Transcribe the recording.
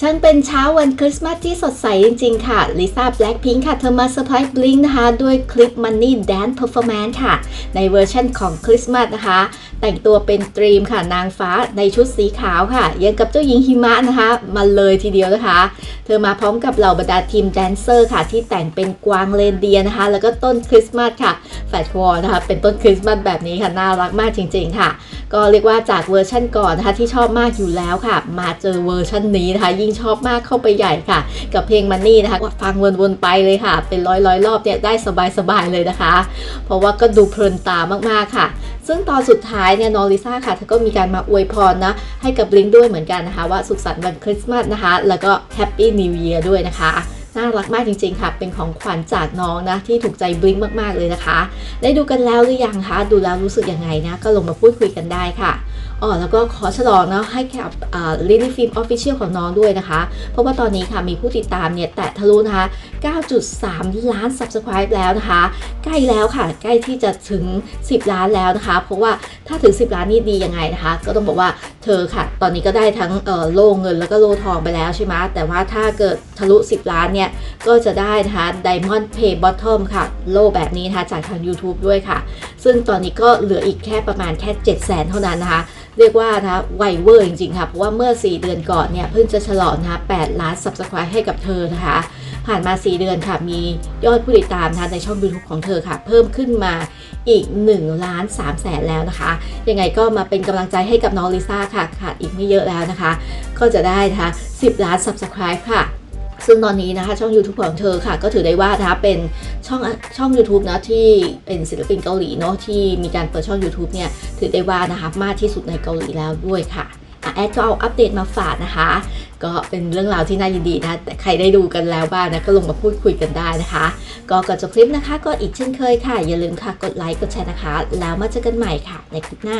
ช่างเป็นเช้าวันคริสต์มาสที่สดใสจริง ๆ ค่ะ ลิซ่าแบล็ k พิงค์ค่ะ เธอมาเซอร์ไพรส์บลิงนะคะ ด้วยคลิป Money Dance Performance ค่ะ ในเวอร์ชันของคริสต์มาสนะคะ แต่งตัวเป็นตรีมค่ะ นางฟ้าในชุดสีขาวค่ะยังกับเจ้าหญิงหิมะนะคะ มาเลยทีเดียวนะคะ เธอมาพร้อมกับเหล่าบรรดาทีมแดนเซอร์ค่ะ ที่แต่งเป็นกวางเรนเดียนะคะ แล้วก็ต้นคริสต์มาสค่ะแฟชวอลนะคะ เป็นต้นคริสต์มาสแบบนี้ค่ะ น่ารักมากจริง ๆ ค่ะ ก็เรียกว่าจากเวอร์ชันก่อนนะคะที่ชอบมากอยู่แล้วค่ะ มาเจอเวอร์ชันนี้นะคะยิ่งชอบมากเข้าไปใหญ่ค่ะ กับเพลงมันนี่นะคะฟังวนๆไปเลยค่ะ เป็นร้อยๆรอบเนี่ยได้สบายๆเลยนะคะ เพราะว่าก็ดูเพลินตามากๆค่ะ ซึ่งตอนสุดท้ายเนี่ยนอริซ่าค่ะเธอก็มีการมาอวยพรนะให้กับบลิงด้วยเหมือนกันนะคะ ว่าสุขสันต์วันคริสต์มาสนะคะ แล้วก็แฮปปี้นิว e ย r ด้วยนะคะ น่ารักมากจริงๆค่ะ เป็นของขวัญจากน้องนะ ที่ถูกใจบลิงมากๆเลยนะคะ ได้ดูกันแล้วหรือยังคะ ดูแล้วรู้สึกยังไงนะ ก็ลงมาพูดคุยกันได้ค่ะอ๋อแล้วก็ขอฉลองนะให้กับลิลลี่ฟิล์มออฟฟิเชียลของน้องด้วยนะคะ เพราะว่าตอนนี้ค่ะมีผู้ติดตามเนี่ยแตะทะลุนะคะ 9.3 ล้าน Subscribe แล้วนะคะ ใกล้แล้วค่ะ ใกล้ที่จะถึง 10 ล้านแล้วนะคะ เพราะว่าถ้าถึง 10 ล้านนี่ดียังไงนะคะ ก็ต้องบอกว่าเธอค่ะ ตอนนี้ก็ได้ทั้งโล่เงินแล้วก็โล่ทองไปแล้วใช่ไหมแต่ว่าถ้าเกิดทะลุ 10 ล้านเนี่ย ก็จะได้นะคะ Diamond Pay Bottom ค่ะ โล่แบบนี้นะคะจากทาง YouTube ด้วยค่ะ ซึ่งตอนนี้ก็เหลืออีกแค่ประมาณแค่ 7 0 0 0 0 0เท่านั้นนะคะเรียกว่านะคะไวเวอร์จริงๆ ค่ะ เพราะว่าเมื่อ 4 เดือนก่อนเนี่ยเพิ่งจะฉลองนะคะ8ล้าน Subscribe ให้กับเธอนะคะ ผ่านมา 4 เดือนค่ะ มียอดผู้ติดตามนะคะในช่อง YouTube ของเธอค่ะ เพิ่มขึ้นมาอีก1ล้าน3แสนแล้วนะคะ ยังไงก็มาเป็นกำลังใจให้กับน้องลิซ่าค่ะขาดอีกไม่เยอะแล้วนะคะ ก็จะได้นะคะ10 ล้าน Subscribe ค่ะซึ่งตอนนี้นะคะช่อง YouTube ของเธอค่ะ ก็ถือได้ว่านะคะเป็นช่องช่อง u t u b e นะที่เป็นศิลปินเกาหลีเนาะที่มีการเปิดช่อง YouTube เนี่ยถือได้ว่านะคะมากที่สุดในเกาหลีแล้วด้วยค่ะ แอดก็เอาอัปเดตมาฝากนะคะ ก็เป็นเรื่องราวที่น่ายินดีนะแต่ใครได้ดูกันแล้วบ้างนะก็ลงมาพูดคุยกันได้นะคะ ก็ก่อนจบคลิปนะคะ ก็อีกเช่นเคยค่ะ อย่าลืมค่ะกดไลค์กดแชร์นะคะ แล้วมาเจอกันใหม่ค่ะ ในคลิปหน้า